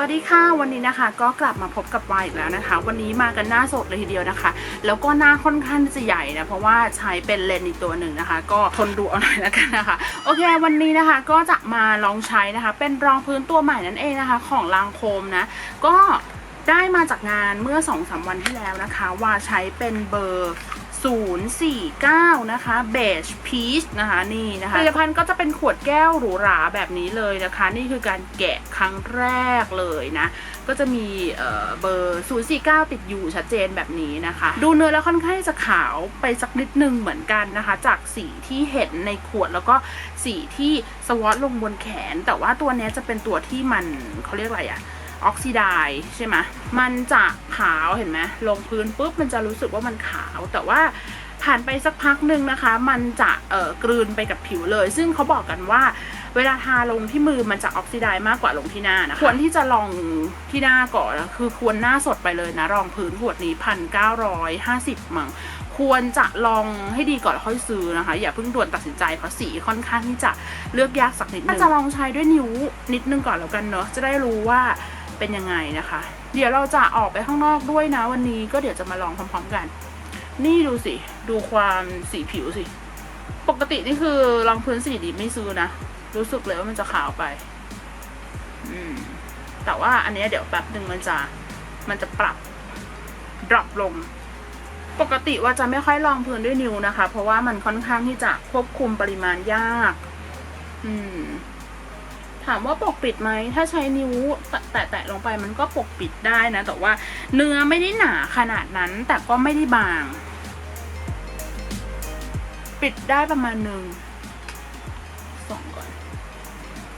วัสดีค่ะวันนี้นะคะก็กลับมาพบกับวายอีกแล้วนะคะ วันนี้มากันหน้าสดเลยทีเดียวนะคะ แล้วก็หน้าค่อนข้างจะใหญ่นะเพราะว่าใช้เป็นเลนส์อีกตัวหนึ่งนะคะ ก็ทนดูเอาหน่อยแล้วกันนะคะโอเค วันนี้นะคะก็จะมาลองใช้นะคะ เป็นรองพื้นตัวใหม่นั่นเองนะคะ ของลางโคมนะ ก็ได้มาจากงานเมื่อ2อสวันที่แล้วนะคะ ว่าใช้เป็นเบอร์ 049 นะคะ Beige Peach นะคะนี่นะคะผลิตภัณฑ์ก็จะเป็นขวดแก้วหรูหราแบบนี้เลยนะคะ นี่คือการแกะครั้งแรกเลยนะ ก็จะมีเอ่อเบอร์ 049 ติดอยู่ชัดเจนแบบนี้นะคะ ดูเนื้อแล้วค่อนข้างจะขาวไปสักนิดนึงเหมือนกันนะคะ จากสีที่เห็นในขวดแล้วก็สีที่สวอตลงบนแขน แต่ว่าตัวนี้จะเป็นตัวที่มันเขาเรียกอะไรอะ ออกซิไดซ์ใช่ไหมมันจะขาวเห็นไหมลงพื้นปุ๊บมันจะรู้สึกว่ามันขาว แต่ว่าผ่านไปสักพักหนึ่งนะคะ มันจะเอ่อกลืนไปกับผิวเลย ซึ่งเขาบอกกันว่าเวลาทาลงที่มือมันจะออกซิไดซ์มากกว่าลงที่หน้านะคะควรที่จะลองที่หน้าก่อนนะคือควรหน้าสดไปเลยนะรองพื้นขวดนี้พันเก้าร้อยห้าสิบมั้งควรจะลองให้ดีก่อนค่อยซื้อนะคะ อย่าเพิ่งด่วนตัดสินใจเพราะสีค่อนข้างที่จะเลือกยากสักนิดนึงถ้าจะลองใช้ด้วยนิ้วนิดนึงก่อนแล้วกันเนาะจะได้รู้ว่า เป็นยังไงนะคะ เดี๋ยวเราจะออกไปข้างนอกด้วยนะวันนี้ก็เดี๋ยวจะมาลองพร้อม ๆกัน นี่ดูสิ ดูความสีผิวสิ ปกตินี่คือรองพื้นสีดีไม่ซื้อนะ รู้สึกเลยว่ามันจะขาวไป อืม แต่ว่าอันนี้เดี๋ยวแป๊บหนึ่งมันจะ มันจะปรับดรอปลง ปกติว่าจะไม่ค่อยลองพื้นด้วยนิ้วนะคะ เพราะว่ามันค่อนข้างที่จะควบคุมปริมาณยาก อืม ถามว่าปกปิดไหม ถ้าใช้นิ้วแตะๆลงไปมันก็ปกปิดได้นะ แต่ว่าเนื้อไม่ได้หนาขนาดนั้น แต่ก็ไม่ได้บาง ปิดได้ประมาณหนึ่งสองก่อน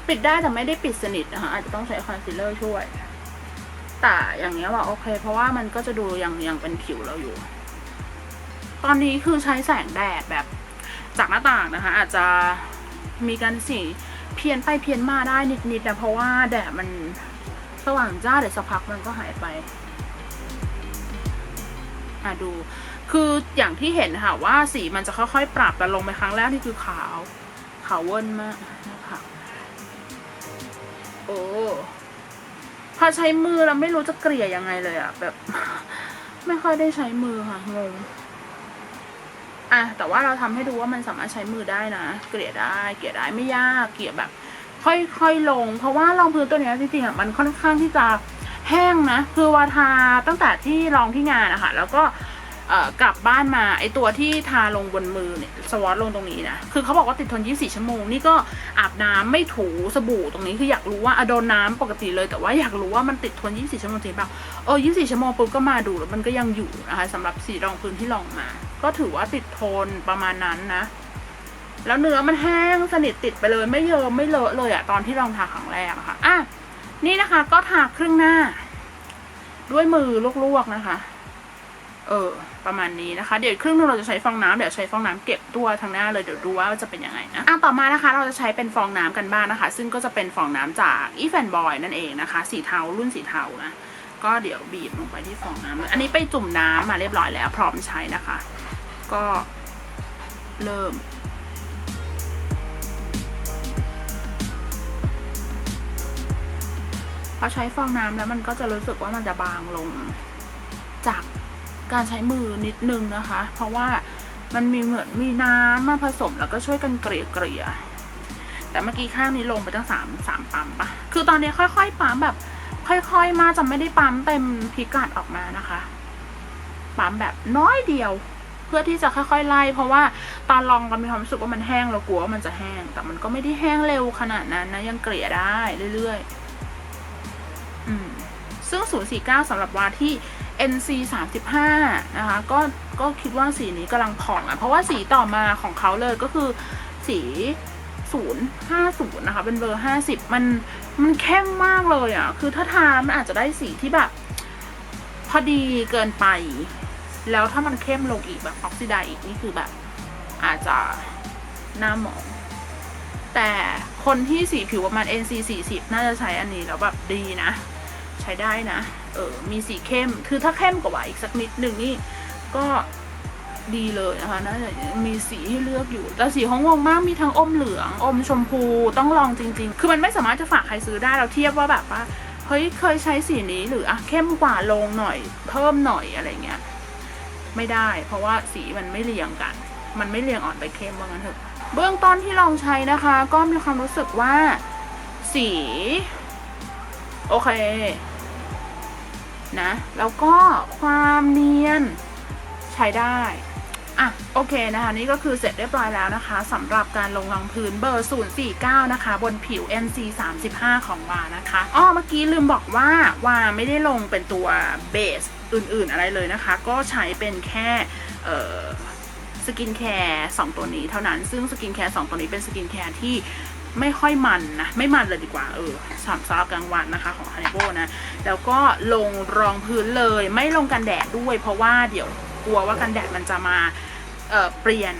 ปิดได้แต่ไม่ได้ปิดสนิทนะคะอาจจะต้องใช้คอนซีลเลอร์ช่วย แต่อย่างเงี้ยว่าโอเค เพราะว่ามันก็จะดูยังยังเป็นผิวเราอยู่ ตอนนี้คือใช้แสงแดดแบบจากหน้าต่างนะคะ อาจจะมีการสี เพี้ยนไปเพี้ยนมาได้นิดๆนะเพราะว่าแดดมันสว่างจ้าเดี๋ยวสักพักมันก็หายไป อะดู คืออย่างที่เห็นค่ะว่าสีมันจะค่อยๆ ปรับแต่ลงไปครั้งแรกนี่คือขาว ขาวเวิ้นมากนะคะโอ้พอใช้มือเราไม่รู้จะเกลี่ยยังไงเลยอะแบบ ไม่ค่อยได้ใช้มือค่ะงง อะแต่ว่าเราทำให้ดูว่ามันสามารถใช้มือได้นะ เกลี่ยได้ เกลี่ยได้ไม่ยาก เกลี่ยแบบ ค่อยๆลง เพราะว่ารองพื้นตัวเนี้ยจริงๆอะมันค่อนข้างที่จะแห้งนะ คือวาทาตั้งแต่ที่ลองที่งานอะคะแล้วก็กลับบ้านมาไอตัวที่ทาลงบนมือเนี่ยสวอตลงตรงนี้นะคือเขาบอกว่าติดทน 24 ชั่วโมง นี่ก็อาบน้ำไม่ถูสบู่ตรงนี้คืออยากรู้ว่าอโดนน้ำปกติเลย แต่ว่าอยากรู้ว่ามันติดทน 24 ชั่วโมงจริงเปล่า เออ24ชั่วโมงปุ๊บก็มาดูแล้วมันก็ยังอยู่นะคะสำหรับสีรองพื้นที่ลองมา ก็ถือว่าติดโทนประมาณนั้นนะ แล้วเนื้อมันแห้งสนิทติดไปเลยไม่เยิมไม่เลอะเลยอะตอนที่ลองทาครั้งแรกะค่ะอะนี่นะคะ ก็ทาครึ่งหน้า ด้วยมือลวกๆนะคะ เออ ประมาณนี้นะคะ เดี๋ยวครึ่งนึงเราจะใช้ฟองน้ำเดี๋ยวใช้ฟองน้ำเก็บตัวทางหน้าเลยเดี๋ยวดูว่าจะเป็นยังไงนะอะต่อมานะคะ เราจะใช้เป็นฟองน้ำกันบ้างนะคะ ซึ่งก็จะเป็นฟองน้ำจากอีแฟนบอยนั่นเองนะคะ สีเทารุ่นสีเทานะ ก็เดี๋ยวบีบลงไปที่ฟองน้ำเลยอันนี้ไปจุ่มน้ำมาเรียบร้อยแล้ว พร้อมใช้นะคะ ก็เริ่มพอใช้ฟองน้ำแล้วมันก็จะรู้สึกว่ามันจะบางลง จากการใช้มือนิดนึงนะคะ เพราะว่ามันมีเหมือนมีน้ำมาผสมแล้วก็ช่วยกันเกลี่ยเกลี่ยแต่เมื่อกี้ข้างนี้ลงไปตั้งสามสามปั๊มปะคือตอนนี้ค่อย ๆ ปั๊มแบบ ค่อยๆ มาจะไม่ได้ปั๊มเต็มพิกัดออกมานะคะ ปั๊มแบบน้อยเดียว เพื่อที่จะค่อยๆไล่ เพราะว่าตอนลองเรามีความรู้สึกว่ามันแห้งเรากลัวว่ามันจะแห้ง แต่มันก็ไม่ได้แห้งเร็วขนาดนั้นนะยังเกลี่ยได้เรื่อยๆ อืม ซึ่ง 049สำหรับวาที่ NC 35นะคะ ก็ก็คิดว่าสีนี้กำลังผ่องอะ เพราะว่าสีต่อมาของเขาเลยก็คือสี 050 นะคะ เป็นเบอร์ 50 มันมันเข้มมากเลยอะ คือถ้าทามันอาจจะได้สีที่แบบ พอดีเกินไป แล้วถ้ามันเข้มลงอีกแบบออกซิไดอีกนี่คือแบบ อาจจะหน้าหมอง แต่คนที่สีผิวประมาณ NC 40น่าจะใช้อันนี้แล้วแบบดีนะ ใช้ได้นะ เออ มีสีเข้ม คือถ้าเข้มกว่าอีกสักนิดหนึ่งนี่ก็ ดีเลยนะคะน่าจะมีสีให้เลือกอยู่ แต่สีของงงมากมีทั้งอมเหลือง อมชมพูต้องลองจริง ๆ คือมันไม่สามารถจะฝากใครซื้อได้เราเทียบว่าแบบว่าเฮ้ยเคยใช้สีนี้หรืออะเข้มกว่าลงหน่อย เพิ่มหน่อยอะไรเงี้ยไม่ได้ เพราะว่าสีมันไม่เรียงกัน มันไม่เรียงอ่อนไปเข้มว่างั้นเถอะเบื้องต้นที่ลองใช้นะคะ ก็มีความรู้สึกว่าสี โอเคนะแล้วก็ความเนียนใช้ได้ อะโอเคนะคะนี่ก็คือเสร็จเรียบร้อยแล้วนะคะสำหรับการลงรองพื้นเบอร์ 049 นะคะ บนผิว NC 35ของวานะคะอ้อเมื่อกี้ลืมบอกว่าวาไม่ได้ลงเป็นตัวเบสอื่น ๆ อะไรเลยนะคะ ก็ใช้เป็นแค่สกินแคร์สองตัวนี้เท่านั้น ซึ่งสกินแคร์สองตัวนี้เป็นสกินแคร์ที่ไม่ค่อยมันนะ ไม่มันเลยดีกว่า เออสำหรับกลางวันนะคะของ h a n โบนะ แล้วก็ลงรองพื้นเลยไม่ลงกันแดดด้วย เพราะว่าเดี๋ยว กลัวว่ากันแดดมันจะมาเเปลี่ยน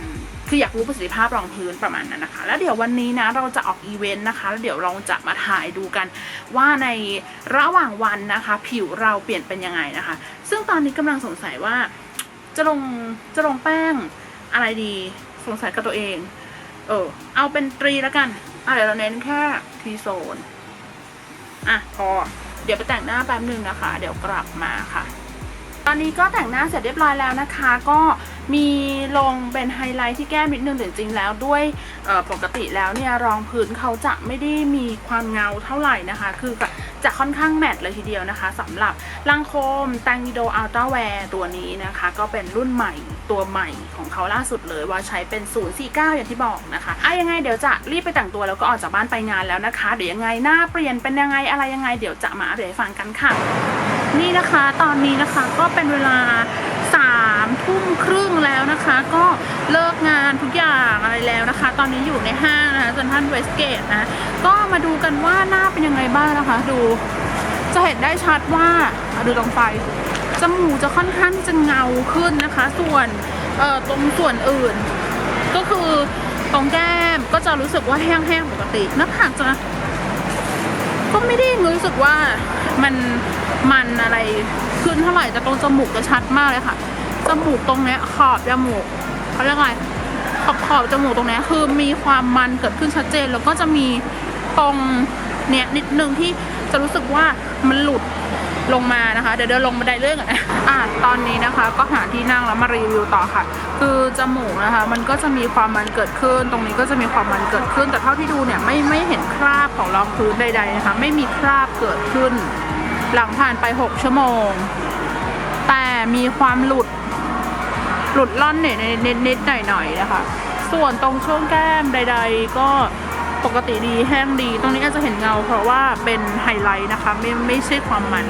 คืออยากรู้ประสิทธิภาพรองพื้นประมาณนั้นนะคะ แล้วเดี๋ยววันนี้นะเราจะออกอีเวนต์นะคะแล้วเดี๋ยวเราจะมาถ่ายดูกันว่าในระหว่างวันนะคะ ผิวเราเปลี่ยนเป็นยังไงนะคะ ซึ่งตอนนี้กำลังสงสัยว่าจะลงจะลงแป้งอะไรดีสงสัยกับตัวเอง เออ เอาเป็นตรีแล้วกันอะเดี๋ยวเราเน้นแค่ทีโซนอะพอเดี๋ยวไปแต่งหน้าแป๊บหนึ่งนะคะ เดี๋ยวกลับมาค่ะ ตอนนี้ก็แต่งหน้าเสร็จเรียบร้อยแล้วนะคะ ก็มีลงเป็นไฮไลท์ที่แก้มนิดนึงแต่จริงๆแล้วด้วยปกติแล้วเนี่ยรองพื้นเขาจะไม่ได้มีความเงาเท่าไหร่นะคะ คือจะค่อนข้างแมตต์เลยทีเดียวนะคะสำหรับลังโคมแตงโดอัลต a าแวร์ตัวนี้นะคะ ก็เป็นรุ่นใหม่ตัวใหม่ของเขาล่าสุดเลยว่าใช้เป็น 049 อย่างที่บอกนะคะอะยังไงเดี๋ยวจะรีบไปแต่งตัวแล้วก็ออกจากบ้านไปงานแล้วนะคะ เดี๋ยวยังไงหน้าเปลี่ยนเป็นยังไงอะไรยังไงเดี๋ยวจะมาอัปเดตให้ฟังกันค่ะ นี่นะคะตอนนี้นะคะก็เป็นเวลาสามทุ่มครึ่งแล้วนะคะ ก็เลิกงานทุกอย่างอะไรแล้วนะคะ ตอนนี้อยู่ในห้างนะคะจนท่านเวสเกตนะก็มาดูกันว่าหน้าเป็นยังไงบ้างนะคะ ดูจะเห็นได้ชัดว่าดูตรงไฟจมูกจะค่อนข้างที่จะเงาขึ้นนะคะ ส่วนเอ่อตรงส่วนอื่น ก็คือตรงแก้มก็จะรู้สึกว่าแห้งๆปกติหน้าผากจะก็ไม่ได้รู้สึกว่ามัน มันอะไรขึ้นเท่าไหร่แต่ตรงจมูกจะชัดมากเลยค่ะ จมูกตรงเนี้ยขอบจมูกเขาเรียกอะไรขอบขอบจมูกตรงเนี้ยคือมีความมันเกิดขึ้นชัดเจน แล้วก็จะมีตรงเนี้ยนิดนึงที่จะรู้สึกว่ามันหลุดลงมานะคะ เดี๋ยวเดินลงบันไดเลื่อนก่อนนะอะตอนนี้นะคะ ก็หาที่นั่งแล้วมารีวิวต่อค่ะ คือจมูกนะคะ มันก็จะมีความมันเกิดขึ้น ตรงนี้ก็จะมีความมันเกิดขึ้น แต่เท่าที่ดูเนี่ยไม่ไม่เห็นคราบของรองพื้นใดๆนะคะ ไม่มีคราบเกิดขึ้น หลังผ่านไป 6 ชั่วโมง แต่มีความหลุด หลุดล่อนเนี่ยนิดนิดๆหน่อยๆนะคะ ส่วนตรงช่วงแก้มใด ๆ ก็ปกติดีแห้งดี ตรงนี้อาจจะเห็นเงา เพราะว่าเป็นไฮไลท์นะคะ ไม่ไม่ใช่ความมัน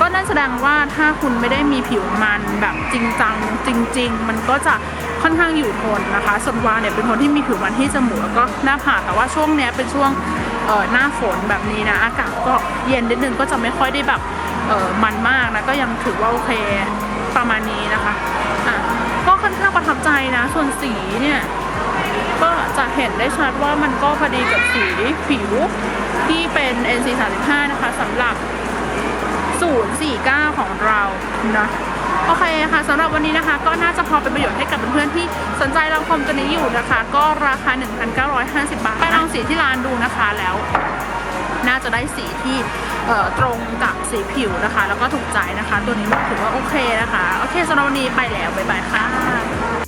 ก็นั่นแสดงว่าถ้าคุณไม่ได้มีผิวมันแบบจริงจังจริง ๆ มันก็จะค่อนข้างอยู่ทนนะคะส่วนวาเนี่ยเป็นคนที่มีผิวมันที่จมูกแล้วก็หน้าผากแต่ว่าช่วงเนี้ยเป็นช่วง เออหน้าฝนแบบนี้นะ อากาศก็เย็นนิดนึงก็จะไม่ค่อยได้แบบเออมันมากนะก็ยังถือว่าโอเคประมาณนี้นะคะอะก็ค่อนข้างประทับใจนะ ส่วนสีเนี่ยก็จะเห็นได้ชัดว่ามันก็พอดีกับสีผิวที่เป็น NC35 นะคะสำหรับ 049 ของเรานะ โอเคค่ะสำหรับวันนี้นะคะ ก็น่าจะพอเป็นประโยชน์ให้กับเพื่อนๆที่สนใจลองคอมตัวนี้อยู่นะคะ ก็ราคา 1,950 บาทไปลองสีที่ร้านดูนะคะแล้ว น่าจะได้สีที่ตรงกับสีผิวนะคะ แล้วก็ถูกใจนะคะ ตัวนี้ถือว่าโอเคนะคะ โอเคสำหรับวันนี้ไปแล้วบ๊ายบายค่ะ